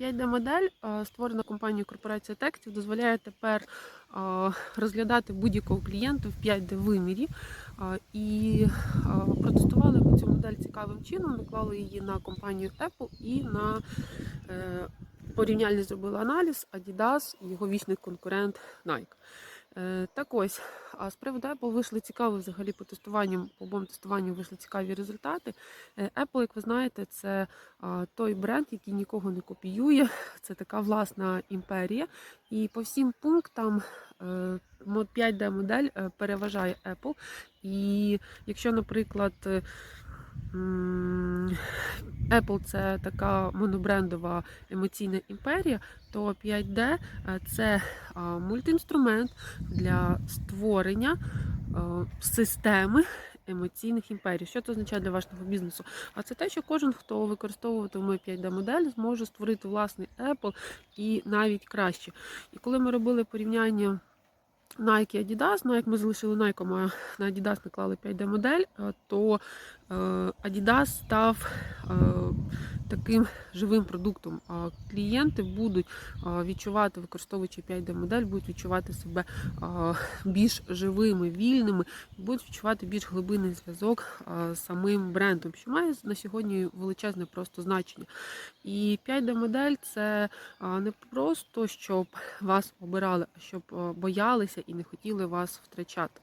5D-модель, е, створена компанією корпорація текстів, дозволяє тепер розглядати будь-якого клієнта в 5D-вимірі. Е, І протестували ми цю модель цікавим чином, наклали її на компанію Apple і на е, порівняльний зробили аналіз Adidas і його вічний конкурент Nike. Е, Так ось, а з приводу Apple вийшли цікаві взагалі по тестуванням, по обом тестуванням вийшли цікаві результати. Е, Apple, як ви знаєте, це той бренд, який нікого не копіює. Це така власна імперія. І по всім пунктам е, 5D модель е, переважає Apple. І якщо, наприклад, Apple це така монобрендова емоційна імперія, то 5D е, це а, мультиінструмент для створення е, системи емоційних імперій. Що це означає для вашого бізнесу? А це те, що кожен, хто використовуватиме 5D-модель, зможе створити власний Apple і навіть краще. І коли ми робили порівняння Nike і Adidas, ну як ми залишили Nike, ми на Adidas наклали 5D-модель, е, то е, Adidas став е, таким живим продуктом. Клієнти будуть відчувати, використовуючи 5D-модель, будуть відчувати себе більш живими, вільними, будуть відчувати більш глибинний зв'язок з самим брендом, що має на сьогодні величезне просто значення. І 5D-модель це не просто щоб вас обирали, а щоб боялися і не хотіли вас втрачати.